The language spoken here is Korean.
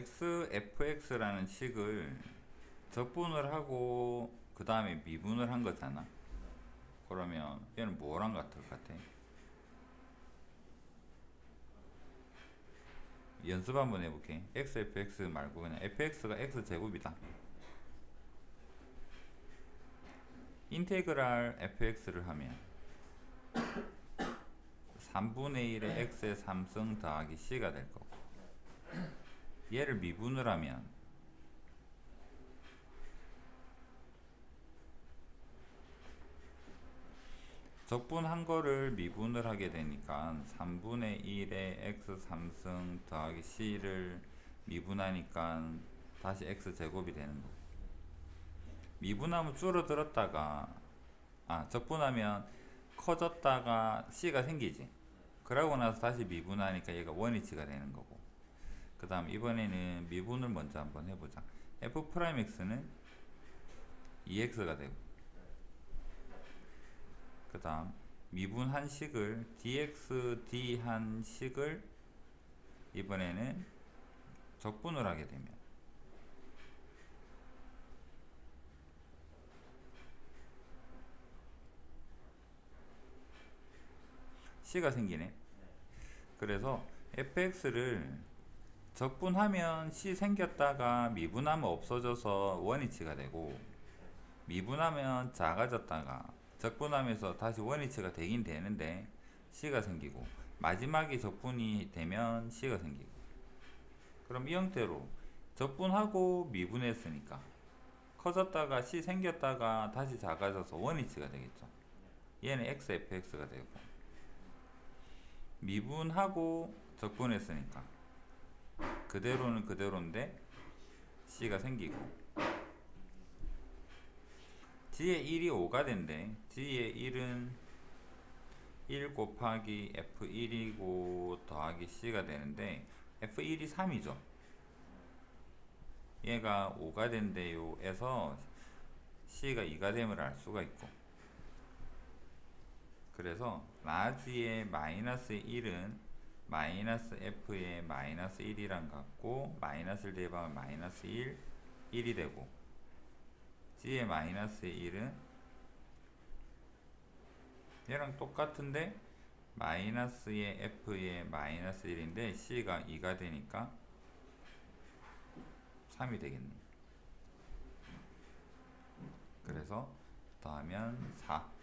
xfx라는 식을 적분을 하고 그 다음에 미분을 한 거잖아. 그러면 얘는 뭐랑 같을 것 같아? 연습 한번 해볼게. xfx 말고 그냥 fx가 x제곱이다. 인테그랄 fx를 하면 3분의 1의 x의 3승 더하기 c가 될 거고 얘를 미분을 하면 적분한 거를 미분을 하게 되니까 3분의 1의 x 3승 더하기 c를 미분하니까 다시 x 제곱이 되는 거고. 미분하면 줄어들었다가 아 적분하면 커졌다가 c가 생기지. 그러고 나서 다시 미분하니까 얘가 원위치가 되는 거고 그 다음 이번에는 미분을 먼저 한번 해보자. F 프라임 x는 2x가 되고 그 다음 미분 한 식을 dx d 한 식을 이번에는 적분을 하게 되면 c가 생기네. 그래서 fx를 적분하면 c 생겼다가 미분하면 없어져서 원위치가 되고 미분하면 작아졌다가 적분하면서 다시 원위치가 되긴 되는데 c가 생기고 마지막에 적분이 되면 c가 생기고. 그럼 이 형태로 적분하고 미분했으니까 커졌다가 c 생겼다가 다시 작아져서 원위치가 되겠죠. 얘는 xfx가 되고 미분하고 적분했으니까 그대로는 그대로인데 c가 생기고 g의 1이 5가 된대. G의 1은 1 곱하기 f1이고 더하기 c가 되는데 f1이 3이죠. 얘가 5가 된대요. 에서 c가 2가 됨을 알 수가 있고. 그래서 라지의 마이너스 1은 마이너스 f의 마이너스 1이랑 같고 마이너스를 대입하면 마이너스 1, 1이 되고 g의 마이너스 1은 얘랑 똑같은데 마이너스의 f의 마이너스 1인데 c가 2가 되니까 3이 되겠네. 그래서 더하면 4